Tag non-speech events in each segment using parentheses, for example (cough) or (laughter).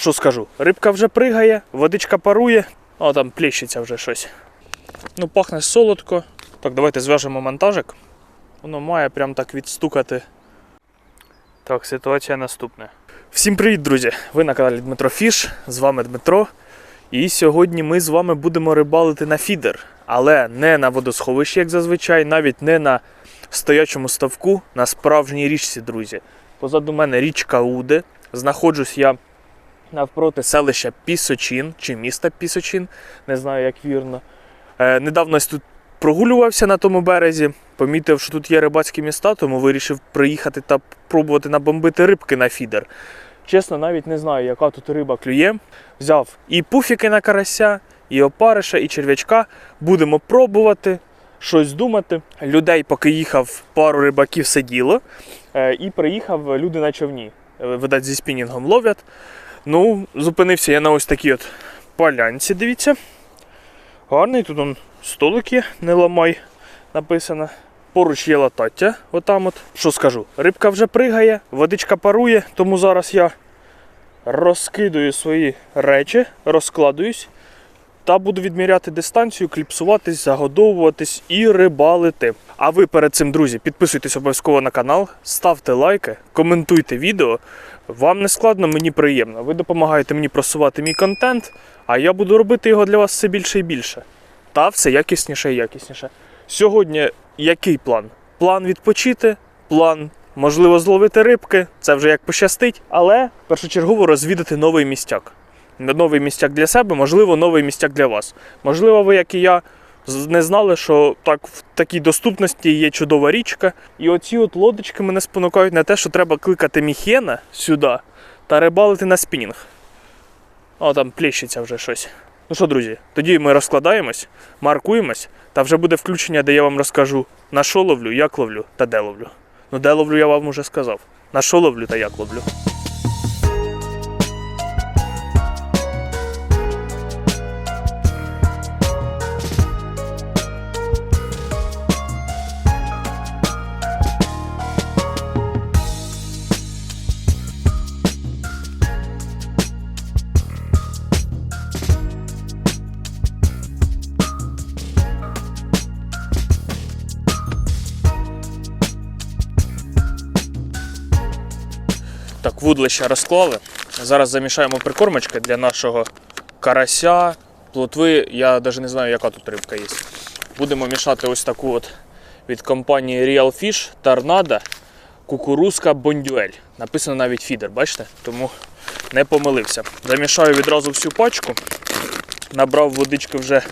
що скажу? Рибка вже пригає, водичка парує, о там плещеться вже щось. Ну, пахне солодко. Так, давайте зв'яжемо монтажик. Воно має прям так відстукати. Так, ситуація наступна. Всім привіт, друзі! Ви на каналі Дмитро Фіш. З вами Дмитро. І сьогодні ми з вами будемо рибалити на фідер, але не на водосховищі, як зазвичай, навіть не на стоячому ставку, на справжній річці, друзі. Позаду мене річка Уде. Знаходжусь я навпроти селища Пісочин чи міста Пісочин, не знаю, як вірно. Е, недавно ось тут прогулювався на тому березі, помітив, що тут є рибацькі міста, тому вирішив приїхати та пробувати набомбити рибки на фідер. Чесно, навіть не знаю, яка тут риба клює. Взяв і пуфіки на карася, і опариша, і черв'ячка. Будемо пробувати, щось думати. Людей, поки їхав, пару рибаків сиділо. Е, І приїхав люди на човні. Е, Видать, зі спінінгом ловлять. Ну, зупинився я на ось такій от полянці, дивіться. Гарний, тут он столик є, не ламай, написано. Поруч є латаття, отам от. Що скажу? Рибка вже пригає, водичка парує, тому зараз я розкидую свої речі, розкладуюсь та буду відміряти дистанцію, кліпсуватись, загодовуватись і рибалити. А ви перед цим, друзі, підписуйтесь обов'язково на канал, ставте лайки, коментуйте відео. Вам не складно, мені приємно. Ви допомагаєте мені просувати мій контент, а я буду робити його для вас все більше і більше. Та все якісніше і якісніше. Сьогодні який план? План відпочити, план, можливо, зловити рибки, це вже як пощастить, але першочергово розвідати новий містяк. Новий містяк для себе, можливо, новий містяк для вас. Можливо, ви, як і я, не знали, що так в такій доступності є чудова річка. І оці от лодочки мене спонукають на те, що треба кликати міхена сюди та рибалити на спінінг. О, там плещеться вже щось. Ну що, друзі, тоді ми розкладаємось, маркуємось, та вже буде включення, де я вам розкажу, на що ловлю, як ловлю та де ловлю. Ну, де ловлю, я вам уже сказав. На що ловлю та як ловлю. Вудлища розклали. Зараз замішаємо прикормочки для нашого карася, плотви. Я навіть не знаю, яка тут рибка є. Будемо мішати ось таку от від компанії Real Fish Tornado кукурузка бондюель. Написано навіть фідер, бачите? Тому не помилився. Замішаю відразу всю пачку. Набрав водички вже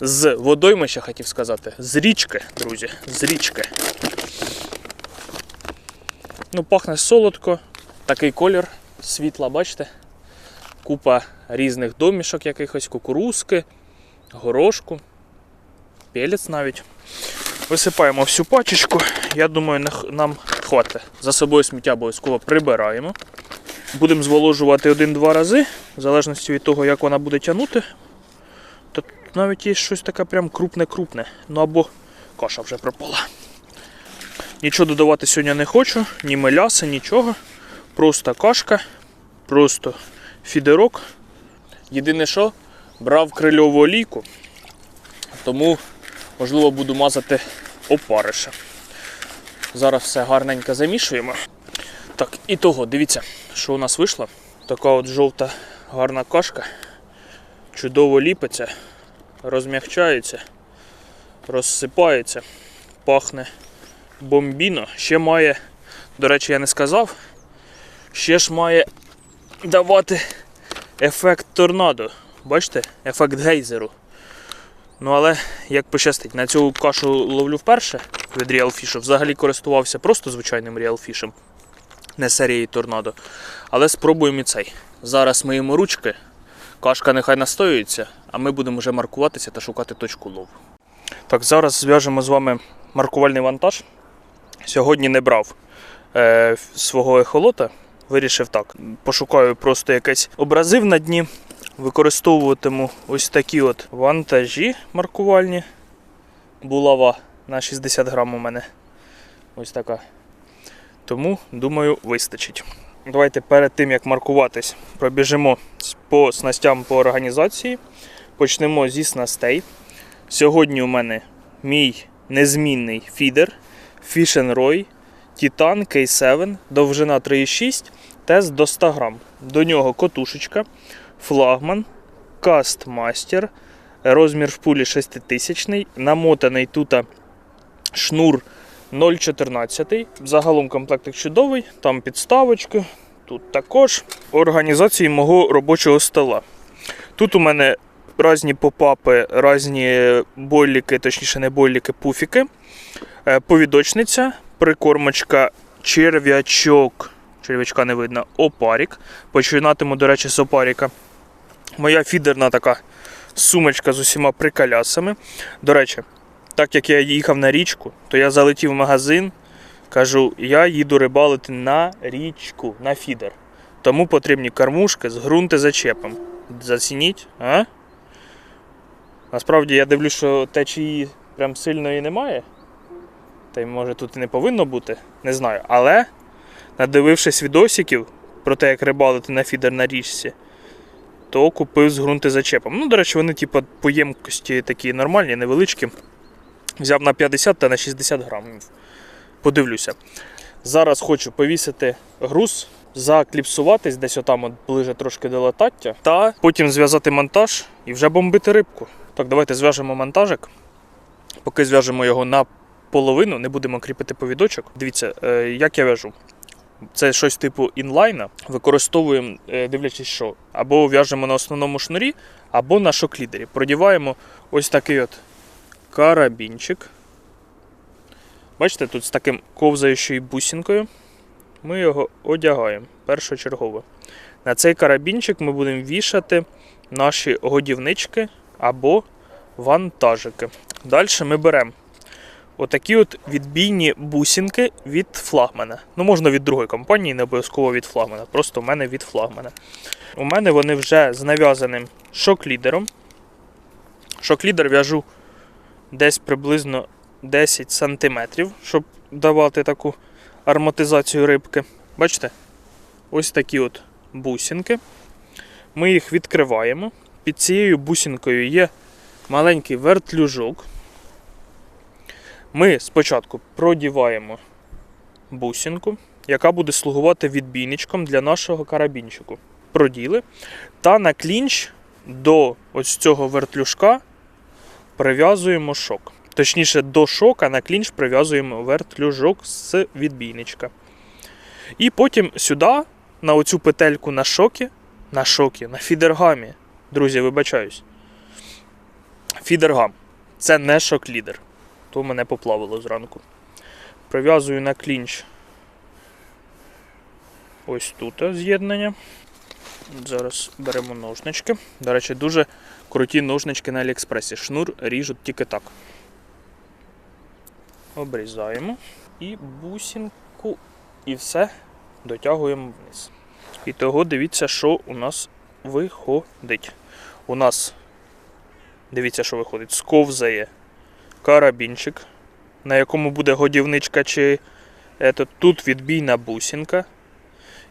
з водоймища, хотів сказати. З річки, друзі, з річки. Ну, пахне солодко, такий колір світла, бачите? Купа різних домішок якихось, кукурузки, горошку, пелець навіть. Висипаємо всю пачечку. Я думаю, нам хватить. За собою сміття обов'язково прибираємо. Будемо зволожувати один-два рази, в залежності від того, як вона буде тягнути. Тут навіть є щось таке прям крупне-крупне. Ну або каша вже пропала. Нічого додавати сьогодні не хочу, ні меляса, нічого. Просто кашка, просто фідерок. Єдине що, брав крильову олійку, тому, можливо, буду мазати опариша. Зараз все гарненько замішуємо. Так, і того, дивіться, що у нас вийшло. Така от жовта гарна кашка. Чудово ліпиться, розмягчається, розсипається, пахне бомбіно. Ще має, до речі, я не сказав, ще ж має давати ефект торнадо. Бачите? Ефект гейзеру. Ну але як пощастить, на цю кашу ловлю вперше від Real Fish. Взагалі користувався просто звичайним Real Fish, не серією торнадо. Але спробуємо і цей. Зараз миємо ручки, кашка нехай настоюється, а ми будемо вже маркуватися та шукати точку лову. Так, зараз зв'яжемо з вами маркувальний вантаж. Сьогодні не брав е, свого ехолота. Вирішив так. Пошукаю просто якесь образив на дні. Використовуватиму ось такі от вантажі маркувальні. Булава на 60 грам у мене. Ось така. Тому, думаю, вистачить. давайте перед тим як маркуватись, пробіжимо по снастям по організації. Почнемо зі снастей. Сьогодні у мене мій незмінний фідер Fish Roy Titan K7, довжина 3,6, тест до 100 грам. До нього котушечка, флагман, кастмастер, розмір в пулі 6000, намотаний тут шнур 0,14. Загалом комплектик чудовий, там підставочки, тут також організації мого робочого стола. Тут у мене різні попапи, різні бойліки, точніше не бойліки, пуфіки, е, повідочниця, прикормочка, черв'ячок. Черв'ячка не видно, опарік. Починатиму, до речі, з опаріка. Моя фідерна така сумочка з усіма приколясами. До речі, так як я їхав на річку, то я залетів в магазин, кажу, я їду рибалити на річку, на фідер. Тому потрібні кормушки з ґрунтозачепом. Зацініть, а? Насправді я дивлюсь, що течії прям сильної немає. Та й може тут і не повинно бути, не знаю. Але, надивившись відосиків про те, як рибалити на фідер на річці, то купив з ґрунтозачепом. Ну, до речі, вони, типу, по ємкості такі нормальні, невеличкі. Взяв на 50 та на 60 грамів. Подивлюся. Зараз хочу повісити груз, закліпсуватись десь отам от ближе трошки до латаття, та потім зв'язати монтаж і вже бомбити рибку. Так, давайте зв'яжемо монтажик. Поки зв'яжемо його на половину, не будемо кріпити повідочок. Дивіться, е, як я в'яжу. Це щось типу інлайна. Використовуємо, е, дивлячись, що або в'яжемо на основному шнурі, або на шоклідері. Продіваємо ось такий от карабінчик. Бачите, тут з таким ковзаючою бусинкою. Ми його одягаємо першочергово. На цей карабінчик ми будемо вішати наші годівнички або вантажики. Далі ми беремо отакі от відбійні бусинки від флагмана. Ну, можна від другої компанії, не обов'язково від флагмана. Просто у мене від флагмана. У мене вони вже з нав'язаним шок-лідером. Шок-лідер в'яжу десь приблизно 10 см, щоб давати таку ароматизацію рибки. Бачите? Ось такі от бусинки. Ми їх відкриваємо. Під цією бусинкою є маленький вертлюжок. Ми спочатку продіваємо бусинку, яка буде слугувати відбійничком для нашого карабінчику. Проділи. Та на клінч до ось цього вертлюжка прив'язуємо шок. Точніше, до шока на клінч прив'язуємо вертлюжок з відбійничка. І потім сюди, на оцю петельку на шокі, на шокі, на фідергамі. Друзі, вибачаюсь. Фідергам. Це не шок-лідер. То мене поплавило зранку. Прив'язую на клінч ось тут з'єднання. Зараз беремо ножнички. До речі, дуже круті ножнички на Аліекспресі. Шнур ріжуть тільки так. Обрізаємо і бусинку, і все дотягуємо вниз. І того дивіться, що у нас виходить. У нас, дивіться, що виходить, сковзає карабінчик, на якому буде годівничка чи ето, тут відбійна бусинка.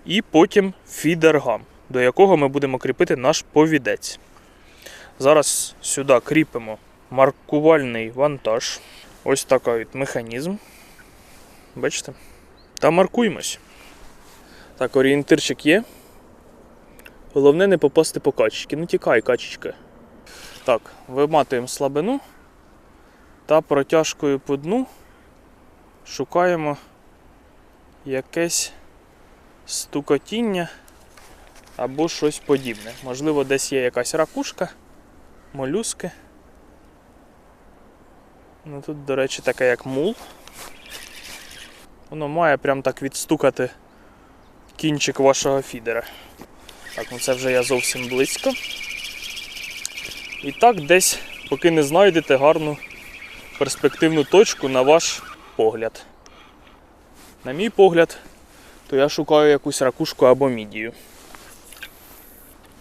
І потім фідергам, до якого ми будемо кріпити наш повідець. Зараз сюди кріпимо маркувальний вантаж. Ось такий от механізм. Бачите? Та маркуємось. Так, орієнтирчик є. Головне не попасти по качечки. Ну тікай, качечка. Так, виматуємо слабину та протяжкою по дну шукаємо якесь стукотіння або щось подібне. Можливо, десь є якась ракушка, молюски. Ну тут, до речі, таке як мул. Воно має прям так відстукати кінчик вашого фідера. Так, ну це вже я зовсім близько. І так десь, поки не знайдете гарну перспективну точку на ваш погляд. На мій погляд, то я шукаю якусь ракушку або мідію.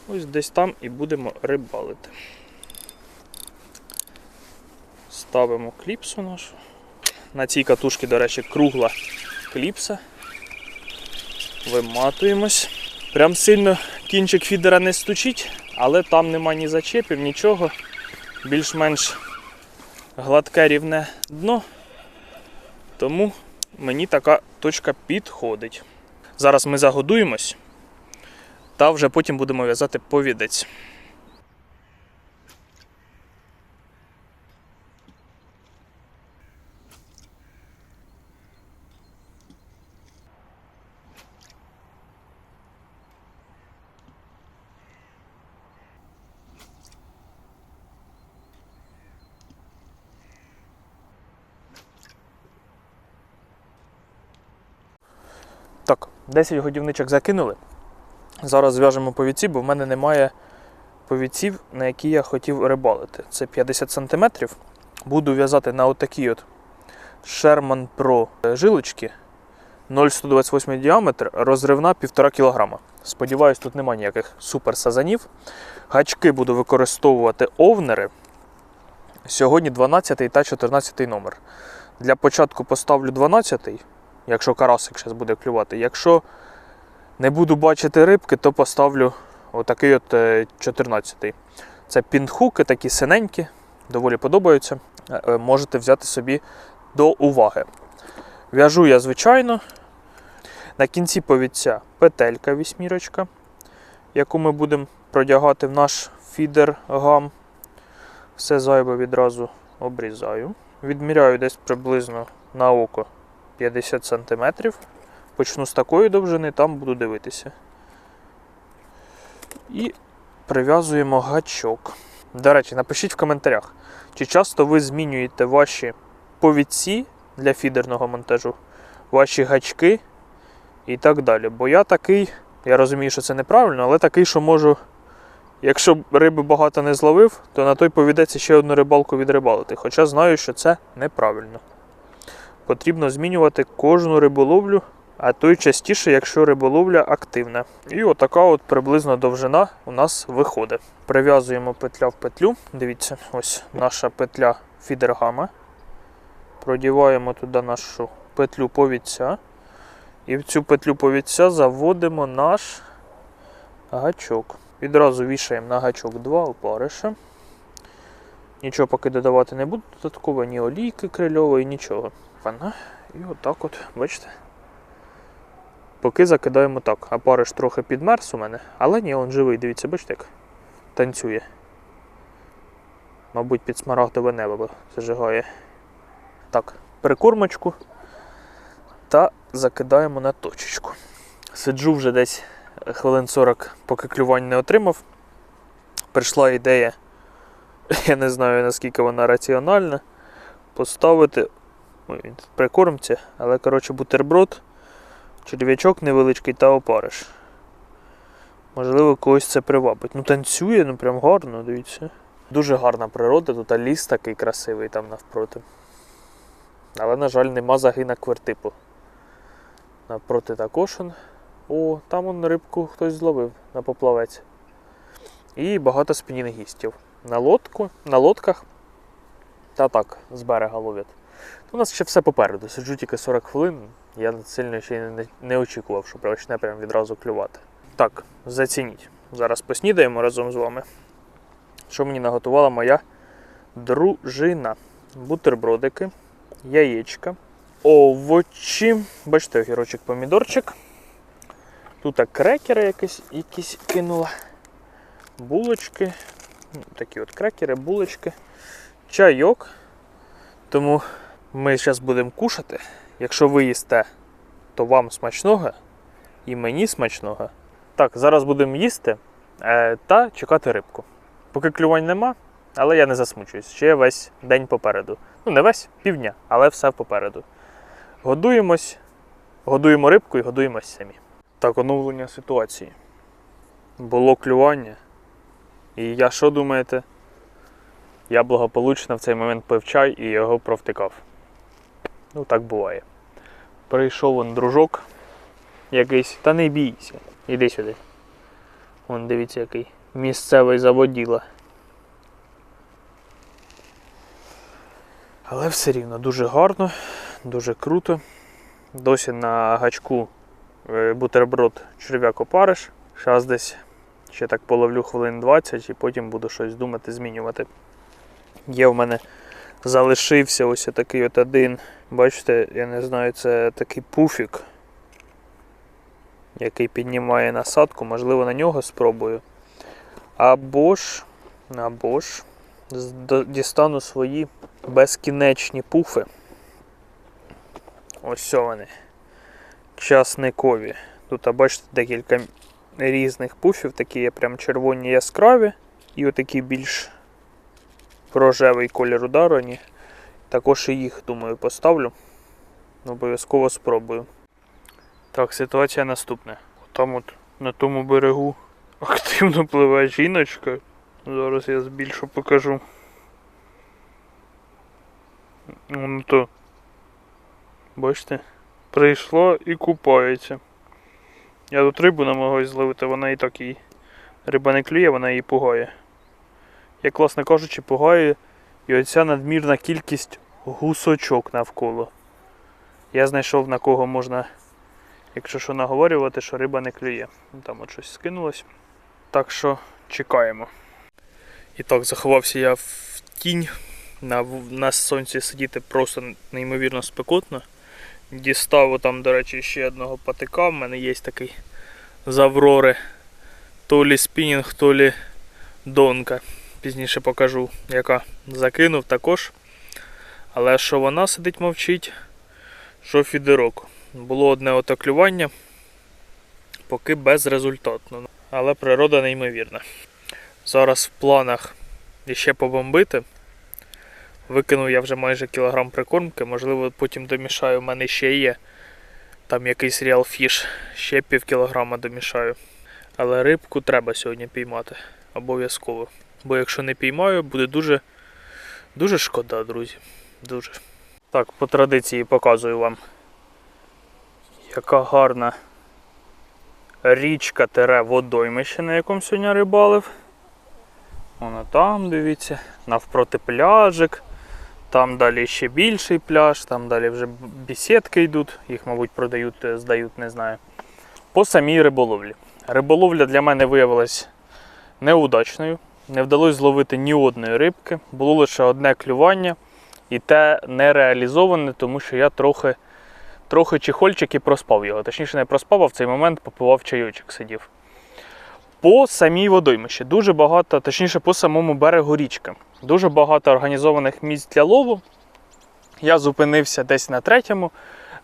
Ось десь там і будемо рибалити. Ставимо кліпсу нашу. На цій катушці, до речі, кругла кліпса. Виматуємось. Прям сильно кінчик фідера не стучить, але там нема ні зачепів, нічого. Більш-менш гладке рівне дно. Тому мені така точка підходить. Зараз ми загодуємось та вже потім будемо в'язати повідець. Так, 10 годівничок закинули. Зараз зв'яжемо повідці, бо в мене немає повідців, на які я хотів рибалити. Це 50 см. Буду в'язати на отакі от Sherman Pro жилочки 0,128 діаметр, розривна 1,5 кг. Сподіваюсь, тут немає ніяких супер сазанів. Гачки буду використовувати овнери. Сьогодні 12 та 14 номер. Для початку поставлю 12, якщо карасик зараз буде клювати. Якщо не буду бачити рибки, то поставлю отакий от 14. Це пінхуки, такі синенькі, доволі подобаються. Е, е, Можете взяти собі до уваги. В'яжу я, звичайно. На кінці повідця петелька вісьмірочка, яку ми будемо продягати в наш фідер гам. Все зайве відразу обрізаю. Відміряю десь приблизно на око 50 см. Почну з такої довжини, там буду дивитися. І прив'язуємо гачок. До речі, напишіть в коментарях, чи часто ви змінюєте ваші повідці для фідерного монтажу, ваші гачки і так далі. Бо я такий, я розумію, що це неправильно, але такий, що можу, якщо риби багато не зловив, то на той повідеться ще одну рибалку відрибалити. Хоча знаю, що це неправильно. Потрібно змінювати кожну риболовлю а то й частіше, якщо риболовля активна. І отака от приблизно довжина у нас виходить. Прив'язуємо петля в петлю. Дивіться, ось наша петля фідергама. Продіваємо туди нашу петлю повідця. І в цю петлю повідця заводимо наш гачок. Відразу вішаємо на гачок два опариша. Нічого поки додавати не буду, додатково ні олійки крильової, нічого. Пана. І отак от, бачите? Поки закидаємо так. А париш трохи підмерз у мене, але ні, він живий, дивіться, бачите, як танцює. Мабуть, під смарагдове небо зажигає. Так, прикормочку та закидаємо на точечку. Сиджу вже десь хвилин 40, поки клювань не отримав. Прийшла ідея, (laughs) я не знаю наскільки вона раціональна, поставити він тут прикормці, але коротше бутерброд черв'ячок невеличкий та опариш. Можливо, когось це привабить. Ну танцює, ну прям гарно, дивіться. Дуже гарна природа, тут ліс такий красивий там навпроти. Але, на жаль, нема загина квертипу. Навпроти також. О, там он рибку хтось зловив на поплавець. І багато спінінгістів. На лодку, на лодках. Та так, з берега ловлять. У нас ще все попереду. Сиджу тільки 40 хвилин. Я сильно ще не, не очікував, що почне прям відразу клювати. Так, зацініть. Зараз поснідаємо разом з вами. Що мені наготувала моя дружина. Бутербродики, яєчка, овочі. Бачите, огірочок, помідорчик. Тут крекери якісь, якісь кинула. Булочки. Ну, Такі от крекери, булочки, чайок. Тому ми зараз будемо кушати. Якщо ви їсте, то вам смачного і мені смачного. Так, зараз будемо їсти е, та чекати рибку. Поки клювань нема, але я не засмучуюсь. Ще весь день попереду. Ну, не весь півдня, але все попереду. Годуємось, годуємо рибку і годуємось самі. Так, оновлення ситуації. Було клювання. І я що думаєте? Я благополучно в цей момент пив чай і його провтикав. Ну, так буває. Прийшов он дружок якийсь, та не бійся. Іди сюди. Вон дивіться, який місцевий заводіла. Але все рівно дуже гарно, дуже круто. Досі на гачку е, бутерброд черв'як опариш. Зараз десь ще так половлю хвилин 20 і потім буду щось думати, змінювати. Є в мене залишився ось такий от один. Бачите, я не знаю, це такий пуфік, який піднімає насадку, можливо, на нього спробую. Або ж, або ж дістану свої безкінечні пуфи. Ось вони. Часникові. Тут, а бачите, декілька різних пуфів, такі є прям червоні яскраві. І отакий більш рожевий колір ударені. Також і їх, думаю, поставлю. Обов'язково спробую. Так, ситуація наступна. Там от на тому берегу активно пливе жіночка. Зараз я збільшу покажу. Ну то. Бачите? Прийшла і купається. Я тут рибу намагаюсь зловити, вона і так її. Риба не клює, вона її пугає. Як, власне кажучи, пугає і оця надмірна кількість гусочок навколо. Я знайшов на кого можна, якщо що наговорювати, що риба не клює. Ну, Там от щось скинулось. Так що чекаємо. І так, заховався я в тінь. На, на сонці сидіти просто неймовірно спекотно. Дістав там, до речі, ще одного патика. У мене є такий з. То лі спінінг, то лі донка. Пізніше покажу, яка закинув також. Але що вона сидить мовчить, що фідерок. Було одне ото клювання, поки безрезультатно. Але природа неймовірна. Зараз в планах іще побомбити. Викинув я вже майже кілограм прикормки, можливо, потім домішаю. У мене ще є там якийсь реал фіш, ще пів кілограма домішаю. Але рибку треба сьогодні піймати. Обов'язково. Бо якщо не піймаю, буде дуже, дуже шкода, друзі. Дуже. Так, по традиції показую вам, яка гарна річка тере водоймище, на якому сьогодні рибалив. Воно там, дивіться, навпроти пляжик. Там далі ще більший пляж, там далі вже бесідки йдуть, їх, мабуть, продають, е, здають, не знаю. По самій риболовлі. Риболовля для мене виявилась неудачною. Не вдалося зловити ні одної рибки. Було лише одне клювання, і те не реалізоване, тому що я трохи, трохи чехольчик і проспав його. Точніше, не проспав, а в цей момент попивав чайочок, сидів. По самій водоймищі дуже багато, точніше, по самому берегу річки. Дуже багато організованих місць для лову. Я зупинився десь на третьому,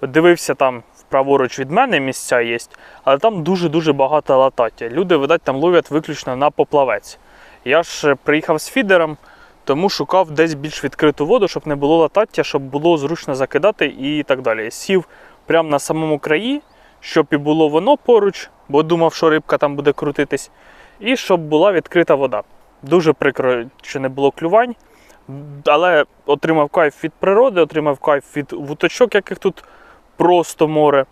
дивився там праворуч від мене місця є, але там дуже-дуже багато латаття. Люди, видать, там ловлять виключно на поплавець. Я ж е, приїхав з фідером, тому шукав десь більш відкриту воду, щоб не було латаття, щоб було зручно закидати і так далі. Сів прямо на самому краї, щоб і було воно поруч, бо думав, що рибка там буде крутитись, і щоб була відкрита вода. Дуже прикро, що не було клювань, але отримав кайф від природи, отримав кайф від вуточок, яких тут просто море.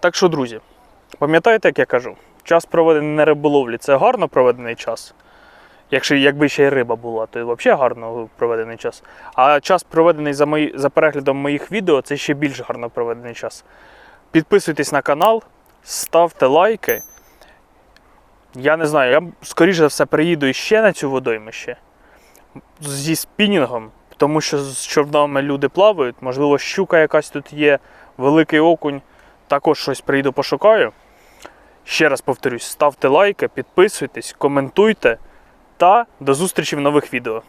Так що, друзі, пам'ятаєте, як я кажу, час проведений на риболовлі це гарно проведений час. Якщо якби ще й риба була, то взагалі гарно проведений час. А час проведений за, мої, за переглядом моїх відео, це ще більш гарно проведений час. Підписуйтесь на канал, ставте лайки. Я не знаю, я скоріше за все приїду іще на цю водоймище зі спінінгом, тому що з човнами люди плавають, можливо, щука якась тут є, великий окунь. Також щось приїду пошукаю. Ще раз повторюсь, ставте лайки, підписуйтесь, коментуйте та до зустрічі в нових відео.